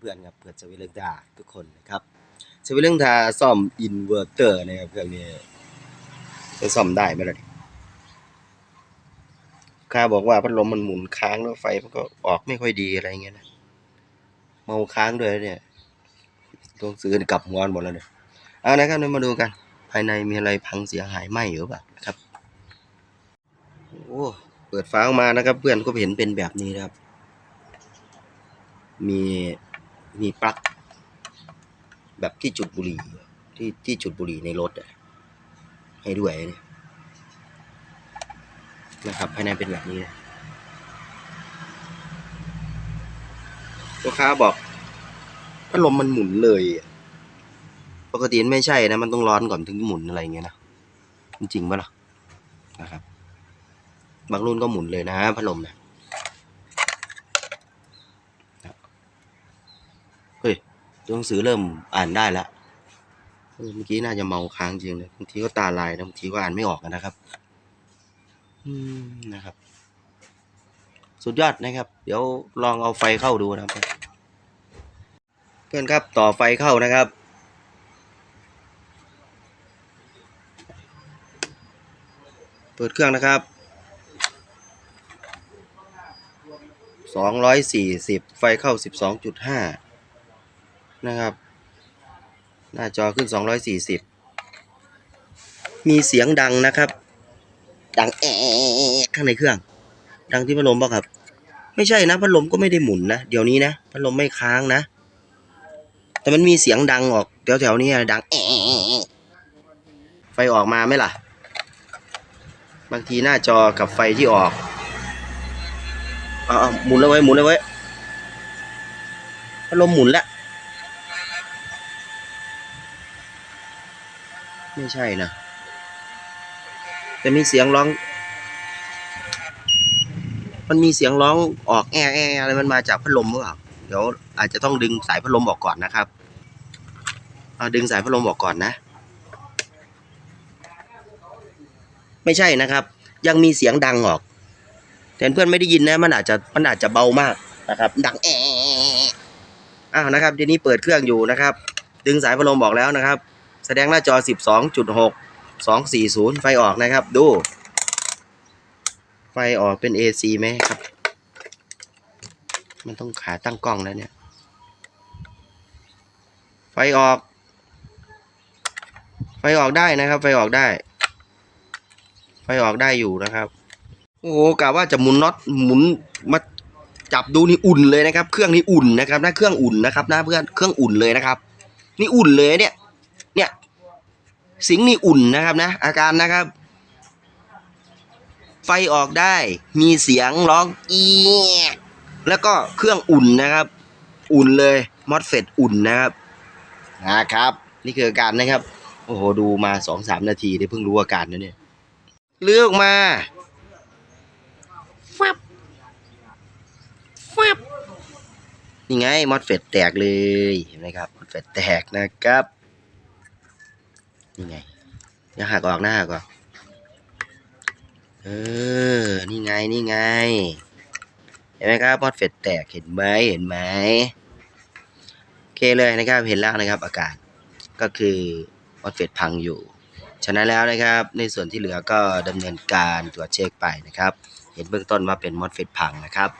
เพื่อนๆครับเพื่อนสวิเลิงดาทุกคนนะครับสวิเลิงดาซ่อมอินเวอร์เตอร์นะครับเครื่องนี้จะซ่อมได้ไหมล่ะนี่ข้าบอกว่าพัดลมมันหมุนค้างแล้วไฟมันก็ออกไม่ค่อยดีอะไรเงี้ยนะเมาค้างด้วยเนี่ยต้องซื้อกลับงอนหมดแล้วเนี่ยเอานะครับเดี๋ยมาดูกัน ภายในมีอะไรพังเสียหายไหมหรือเปล่าครับโอ้เปิดฟ้าออกมานะครับ เพื่อนก็เห็นเป็นแบบนี้นะครับ มี มีปลั๊กแบบที่จุดบุหรี่ที่ที่จุดบุหรี่ในรถอะให้ด้วยนนะครับภายในเป็นแบบนี้นะลูกค้าบอกพัดลมมันหมุนเลย ปกติไม่ใช่นะ มันต้องร้อนก่อนถึงหมุนอะไรเงี้ยนะจริงปะล่ะนะครับ บางรุ่นก็หมุนเลยนะพัดลมนะเฮ้ย ตัวหนังสือเริ่มอ่านได้แล้วเมื่อกี้น่าจะเมาค้างจริงเลยบางทีก็ตาลายนะบางทีก็อ่านไม่ออกนะครับ อืมนะครับ สุดยอดนะครับ เดี๋ยวลองเอาไฟเข้าดูนะครับ เพื่อนครับต่อไฟเข้านะครับเปิดเครื่องนะครับสองร้อยสี่สิบไฟเข้าสิบสองจุดห้า นะครับ หน้าจอขึ้นสองร้อยสี่สิบมีเสียงดังนะครับ ดังแอะข้างในเครื่อง ดังที่พัดลมป่ะครับ ไม่ใช่นะพัดลมก็ไม่ได้หมุนนะ เดี๋ยวนี้นะพัดลมไม่ค้างนะ แต่มันมีเสียงดังออกแถวๆนี้ดังแอะไฟออกมาไหมล่ะ บางทีหน้าจอกับไฟที่ออกเอาเอาหมุนแล้วไว้ยหมุนแล้วไว้ยพัดลมหมุนแล้ว ไม่ใช่นะ แต่มีเสียงร้อง มันมีเสียงร้องออกแอะแอะอะไรมันมาจากพัดลมหรือเปล่าเดี๋ยวอาจจะต้องดึงสายพัดลมออกก่อนนะครับเอาดึงสายพัดลมออกก่อนนะ ไม่ใช่นะครับ ยังมีเสียงดังออกแต่เพื่อนไม่ได้ยินนะมันอาจจะมันอาจจะเบามากนะครับ ดังแอะอ้าวนะครับทีนี้เปิดเครื่องอยู่นะครับ ดึงสายพัดลมออกแล้วนะครับ แสดงหน้าจอ 12.6 240 ไฟออกนะครับ ดู ไฟออกเป็น AC ไหมครับ มันต้องขาตั้งกล้องแล้วเนี่ย ไฟออก ไฟออกได้นะครับ ไฟออกได้ ไฟออกได้อยู่นะครับ โอ้โหกะว่าจะหมุนน็อตหมุนมาจับดูนี่อุ่นเลยนะครับ เครื่องนี้อุ่นนะครับนะเครื่องอุ่นนะครับนะเพื่อนเครื่องอุ่นเลยนะครับ นี่อุ่นเลยเนี่ยเนี่ย สิงห์นี่อุ่นนะครับนะ อาการนะครับ ไฟออกได้มีเสียงร้องเอียกแล้วก็เครื่องอุ่นนะครับ อุ่นเลยมอสเฟตอุ่นนะครับนะครับ นี่คืออาการนะครับ โอ้โห ดูมาสองสามนาทีได้เพิ่งรู้อาการนะเนี่ยเลือกมาฟับฟับนี่ไงมอสเฟตแตกเลยเห็นไหมครับมอสเฟตแตกนะครับ นี่ไงอย่าหักออกหน้ากออกเออ นี่ไง นี่ไง เห็นไหมครับมอดเฟดแตก เห็นไหมเห็นไหมโอเคเลยนะครับ เห็นแล้วนะครับ อาการก็คือมอดเฟดพังอยู่ ฉะนั้นแล้วนะครับ ในส่วนที่เหลือก็ดำเนินการตรวจเช็คไปนะครับ เห็นเบื้องต้นว่าเป็นมอดเฟดพังนะครับ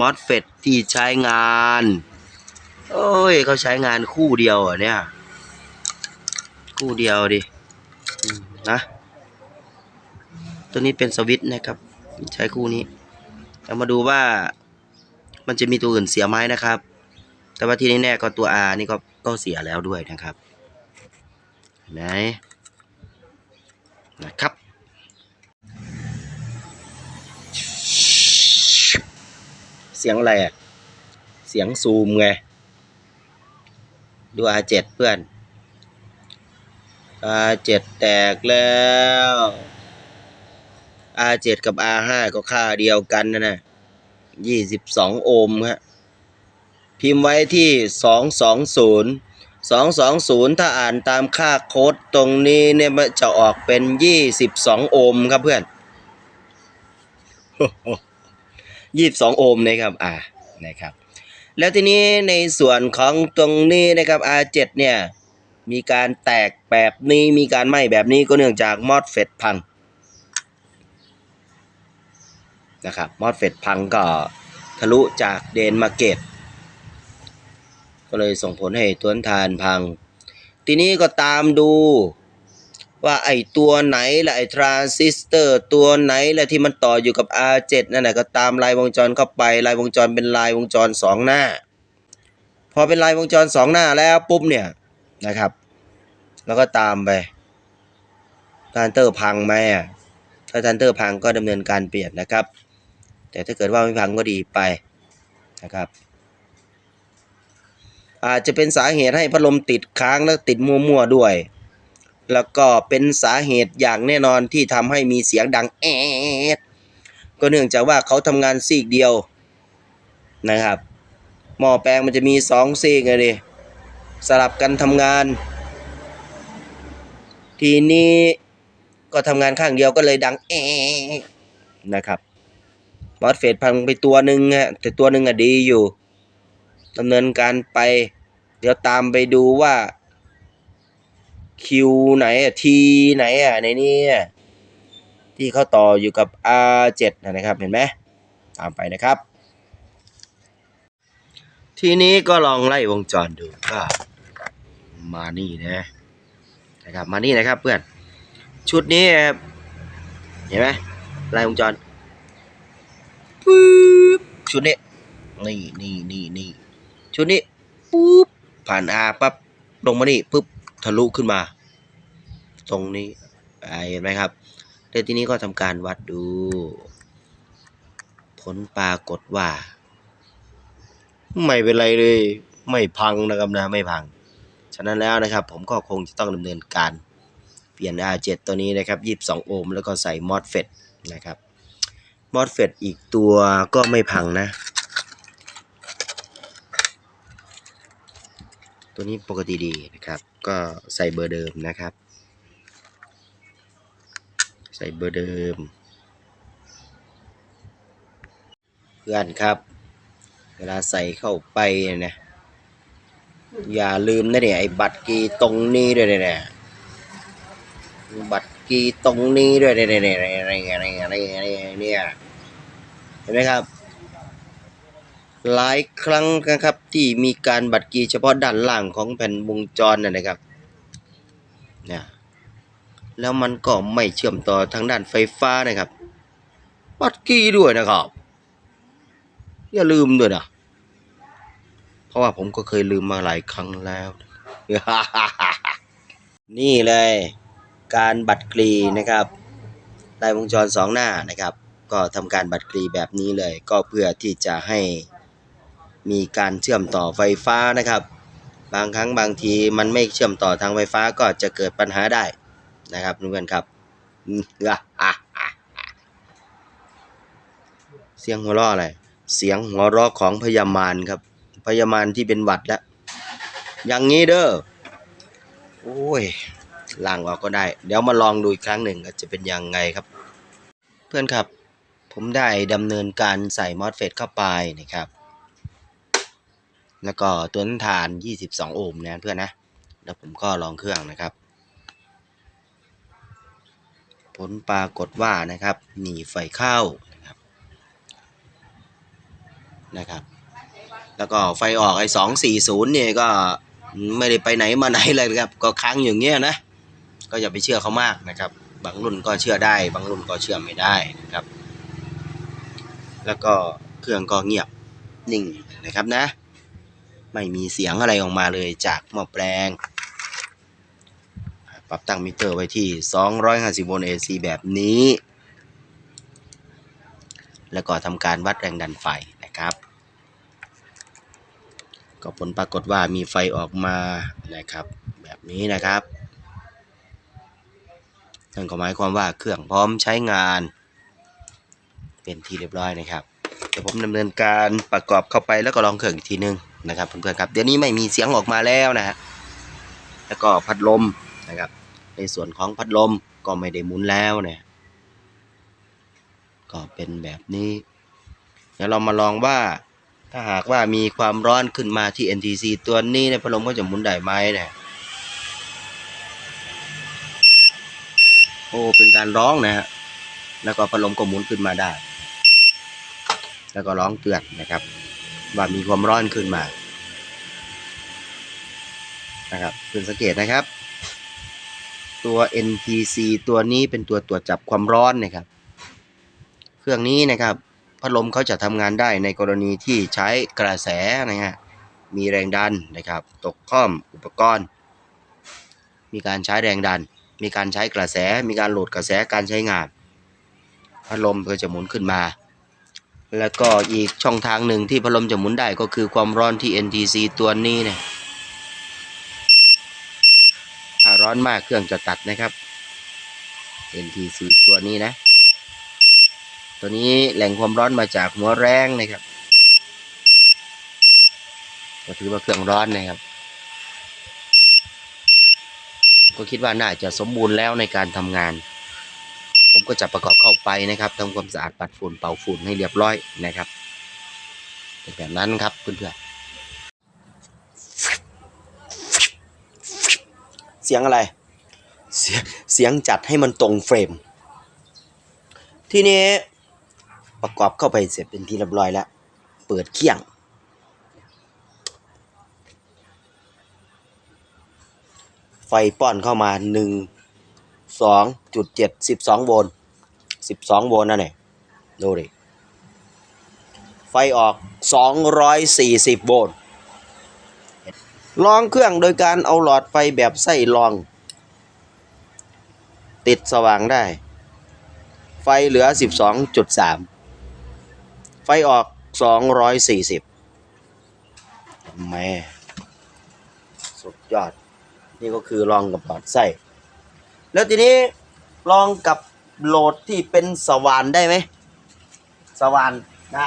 มอดเฟดที่ใช้งาน โอ้ย เขาใช้งานคู่เดียวเนี่ย คู่เดียวดิอืมนะ ตัวนี้เป็นสวิตช์นะครับ ใช้คู่นี้เรามาดูว่ามันจะมีตัวอื่นเสียไหมนะครับ แต่ว่าที่แน่ๆก็ตัว R นี่ก็ก็เสียแล้วด้วยนะครับเห็นไหมนะครับเสียงอะไรอะเสียงซูมไง ดู R7 เพื่อน R7 แตกแล้ว R7 กับ R5 ก็ค่าเดียวกันนะนะยี่สิบสองโอห์มฮะพิมพ์ไว้ที่สองสองศูนย์สองสองศูนย์ถ้าอ่านตามค่าโค้ดตรงนี้เนี่ยมันจะออกเป็นยี่สิบสองโอห์มครับเพื่อนยี่สิบสองโอห์มนะครับอ่านะครับ แล้วทีนี้ในส่วนของตรงนี้นะครับ R7 เนี่ย มีการแตกแบบนี้มีการไหม้แบบนี้ก็เนื่องจากมอสเฟตพังนะครับมอสเฟตพังก็ทะลุจากเดนมาเก็ตก็เลยส่งผลให้ตัวนทานพัง ทีนี้ก็ตามดูว่าไอตัวไหนละไอทรานซิสเตอร์ตัวไหนละที่มันต่ออยู่กับ R7 นั่นแหละก็ตามลายวงจรเข้าไปลายวงจรเป็นลายวงจรสองหน้า พอเป็นลายวงจรสองหน้าแล้วปุ๊บเนี่ย นะครับ แล้วก็ตามไปทันเตอร์พังไหมอะถ้าทันเตอร์พังก็ดำเนินการเปลี่ยนนะครับ แต่ถ้าเกิดว่าไม่พังก็ดีไปนะครับ อาจจะเป็นสาเหตุให้พัดลมติดค้างและติดมั่วๆด้วย แล้วก็เป็นสาเหตุอย่างแน่นอนที่ทำให้มีเสียงดังแอดก็เนื่องจากว่าเขาทำงานซีกเดียวนะครับหม้อแปลงมันจะมีสองซีกไงดิ สลับกันทำงาน ทีนี้ก็ทำงานข้างเดียวก็เลยดังแอนะครับมอสเฟตพังไปตัวหนึ่งฮะแต่ตัวหนึ่งอะดีอยู่ดำเนินการไป เดี๋ยวตามไปดูว่าคิวไหนอะทีไหนอะในนี้ที่เขาต่ออยู่กับ R7 นะนะครับเห็นไหมตามไปนะครับ ทีนี้ก็ลองไล่วงจรดูก็ มานี่นะนะครับมานี่นะครับเพื่อนชุดนี้ครับเห็นไหมไล่วงจรปุ๊บชุดนี้นี่นี่นี่นี่ชุดนี้ปุ๊บผ่าน R ปั๊บลงมานี่ปุ๊บทะลุขึ้นมา ตรงนี้อ่าเห็นไหมครับเดี๋ยวทีนี้ก็ทำการวัดดู ผลปรากฏว่า ไม่เป็นไรเลย ไม่พังนะครับนะ ไม่พังฉะนั้นแล้วนะครับ ผมก็คงจะต้องดำเนินการเปลี่ยน R7 ตัวนี้นะครับ 22 โอห์มแล้วก็ใส่ MOSFET นะครับ MOSFET อีกตัวก็ไม่พังนะ ตัวนี้ปกติดีนะครับ ก็ใส่เบอร์เดิมนะครับ ใส่เบอร์เดิม เพื่อนครับ เวลาใส่เข้าไปเนี่ย อย่าลืมนะเนี่ยไอ้บัตรกีตรงนี้ด้วยเนี่ยบัตรกีตรงนี้ด้วยเนี่ยเนี่ยเนี่ยอะไรอะไรอะไรอะไรเนี่ยเห็นไหมครับ หลายครั้งนะครับที่มีการบัตรกีเฉพาะด้านล่างของแผ่นวงจรนะนะครับเนี่ยแล้วมันก็ไม่เชื่อมต่อทางด้านไฟฟ้านะครับ บัตรกีด้วยนะครับ อย่าลืมด้วยนะ เพราะว่าผมก็เคยลืมมาหลายครั้งแล้ว นี่เลย การบัตรกรีนะครับลายวงจรสองหน้านะครับ ก็ทำการบัตรกรีแบบนี้เลย ก็เพื่อที่จะให้มีการเชื่อมต่อไฟฟ้านะครับ บางครั้งบางทีมันไม่เชื่อมต่อทางไฟฟ้าก็จะเกิดปัญหาได้นะครับเพื่อนครับเสียงหัวเราะอะไร เสียงหัวเราะของพยามารครับ พยามารที่เป็นหวัดแล้ว อย่างนี้เด้อ โอ้ยล่างออกก็ได้ เดี๋ยวมาลองดูอีกครั้งหนึ่งจะเป็นยังไงครับ เพื่อนครับ ผมได้ดำเนินการใส่มอสเฟตเข้าไปนะครับ แล้วก็ตัวนั้นฐาน 22 โอห์มนะเพื่อนนะ แล้วผมก็ลองเครื่องนะครับ ผลปรากฏว่านะครับ หนีไฟเข้านะครับนะครับ แล้วก็ไฟออกไอ้สองสี่ศูนย์เนี่ยก็ไม่ได้ไปไหนมาไหนเลยครับ ก็ค้างอย่างเงี้ยนะ ก็อย่าไปเชื่อเขามากนะครับ บางรุ่นก็เชื่อได้ บางรุ่นก็เชื่อไม่ได้นะครับ แล้วก็เครื่องก็เงียบนิ่งนะครับนะ ไม่มีเสียงอะไรออกมาเลยจากหม้อแปลง ปรับตั้งมิเตอร์ไว้ที่ 250โวลต์ AC แบบนี้ แล้วก็ทำการวัดแรงดันไฟนะครับ ก็ผลปรากฏว่ามีไฟออกมานะครับ แบบนี้นะครับนั่นก็หมายความว่าเครื่องพร้อมใช้งาน เป็นที่เรียบร้อยนะครับเดี๋ยวผมดำเนินการประกอบเข้าไปแล้วก็ลองเครื่องอีกทีนึงนะครับเพื่อนๆครับเดี๋ยวนี้ไม่มีเสียงออกมาแล้วนะฮะแล้วก็พัดลมนะครับ ในส่วนของพัดลมก็ไม่ได้หมุนแล้วเนี่ยก็เป็นแบบนี้ เดี๋ยวเรามาลองว่า ถ้าหากว่ามีความร้อนขึ้นมาที่ NTC ตัวนี้เนี่ยพัดลมก็จะหมุนได้ไหมเนี่ยโอ้เป็นการร้องนะฮะแล้วก็พัดลมก็หมุนขึ้นมาได้ แล้วก็ร้องเตือนนะครับ ว่ามีความร้อนขึ้นมานะครับเพื่อนสังเกตนะครับ ตัว NTC ตัวนี้เป็นตัวตรวจจับความร้อนนะครับ เครื่องนี้นะครับ พัดลมเขาจะทำงานได้ในกรณีที่ใช้กระแสนะฮะมีแรงดันนะครับ ตกข้อมอุปกรณ์ มีการใช้แรงดัน มีการใช้กระแส มีการโหลดกระแสการใช้งาน พัดลมก็จะหมุนขึ้นมา แล้วก็อีกช่องทางหนึ่งที่พัดลมจะหมุนได้ก็คือความร้อนที่ NTC ตัวนี้เนี่ยถ้าร้อนมากเครื่องจะตัดนะครับ NTC ตัวนี้นะ ตัวนี้แหล่งความร้อนมาจากหัวแรงนะครับก็ถือว่าเครื่องร้อนนะครับ ก็คิดว่าน่าจะสมบูรณ์แล้วในการทำงาน ผมก็จะประกอบเข้าไปนะครับทำความสะอาดปัดฝุ่นเป่าฝุ่นให้เรียบร้อยนะครับเป็นแบบนั้นครับเพื่อนๆเสียงอะไรเสียงเสียงจัดให้มันตรงเฟรม ทีนี้ ประกอบเข้าไปเสร็จเป็นที่เรียบร้อยแล้ว เปิดเครื่องไฟป้อนเข้ามาหนึ่งสองจุดเจ็ดสิบสองโวลต์สิบสองโวลต์นั่นเองดูดิ ไฟออกสองร้อยสี่สิบโวลต์ลองเครื่องโดยการเอาหลอดไฟแบบไส้รอง ติดสว่างได้ ไฟเหลือ 12.3 ฟออก240แม่สุดยอด นี่ก็คือลองกับหลอดไส้แล้วทีนี้ลองกับโหลดที่เป็นสว่านได้ไหมสว่านได้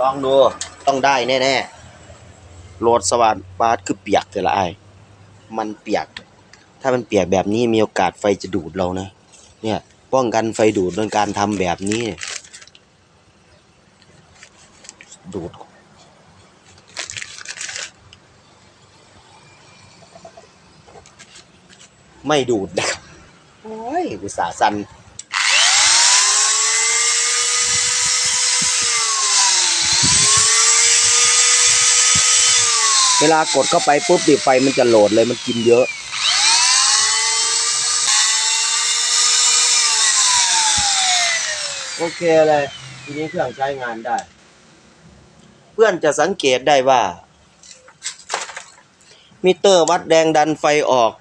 ลองดูต้องได้แน่ๆโหลดสว่านปาดคือเปียกแต่ละไอมันเปียก ถ้ามันเปียกแบบนี้มีโอกาสไฟจะดูดเรานะ เนี่ยป้องกันไฟดูดโดยการทำแบบนี้เนี่ย ดูด ไม่ดูดนะครับ โอ้ยอุตส่าห์สันเวลากดเข้าไปปุ๊บดิไฟมันจะโหลดเลยมันกินเยอะ โอเคเลย ทีนี้เครื่องใช้งานได้ พื่อนจะสังเกตได้ว่า มิเตอร์วัดแรงดันไฟออก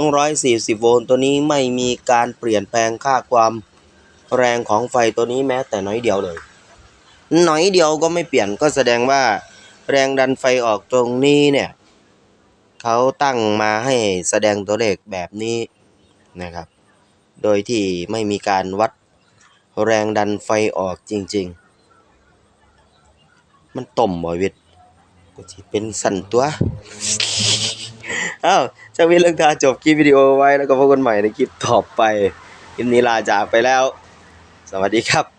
240 โวลต์ตัวนี้ไม่มีการเปลี่ยนแปลงค่าความแรงของไฟตัวนี้แม้แต่น้อยเดียวเลย น้อยเดียวก็ไม่เปลี่ยนก็แสดงว่า แรงดันไฟออกตรงนี้เนี่ยเขาตั้งมาให้แสดงตัวเลขแบบนี้นะครับ โดยที่ไม่มีการวัดแรงดันไฟออกจริง ๆ มันต่มบ่วิทย์ก็สิเป็นสั่นตัวอ้าวจะมีเรื่องทาจบคลิปวิดีโอไว้แล้วก็พบกันใหม่ในคลิปต่อไปคลิปนี้ลาจากไปแล้ว สวัสดีครับ